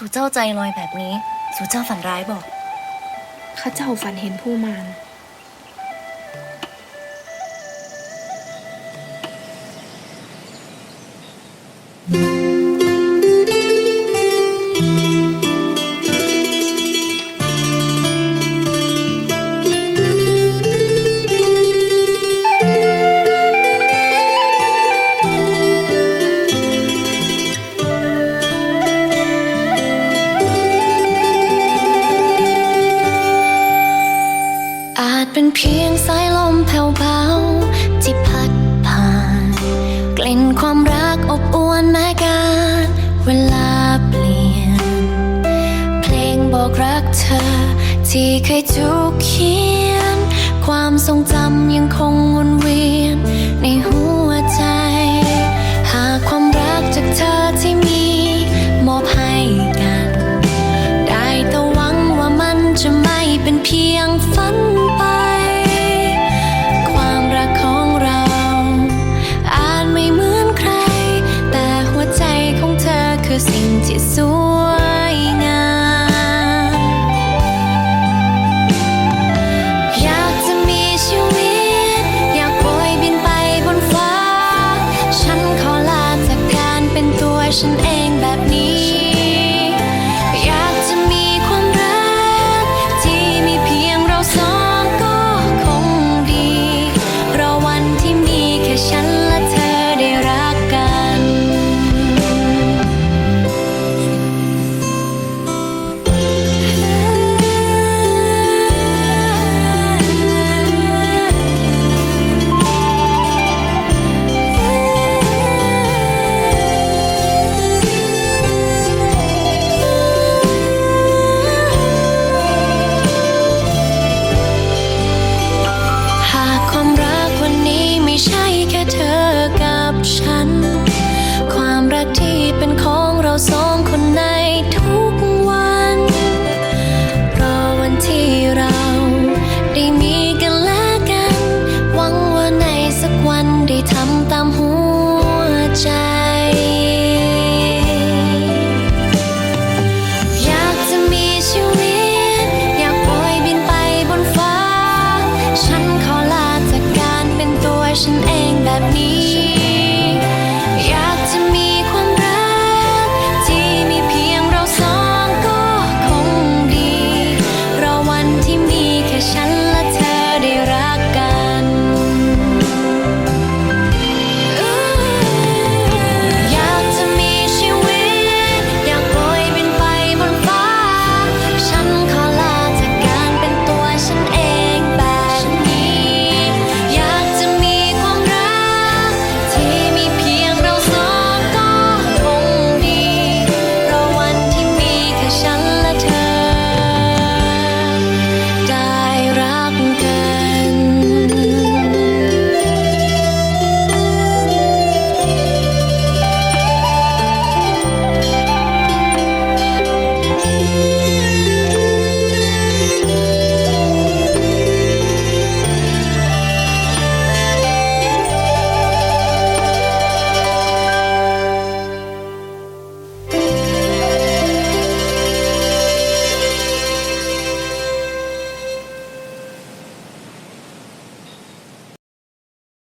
สู่เจ้าใจลอยแบบนี้ สู่เจ้าฝันร้ายบอก ข้าเจ้าฝันเห็นผู้มาร อาจเป็นเพียงสายลมแผ่วเบาที่พัดผ่าน กลิ่นความรักอบอวลแม้การเวลาเปลี่ยน เพลงบอกรักเธอ ที่เคยถูกเขียน ความทรงจำยังคงวนเวียน ในหัวใจ หากความรักจากเธอที่มีมอบให้กัน ได้แต่หวังว่ามันจะไม่เป็นเพียงฝัน เป็น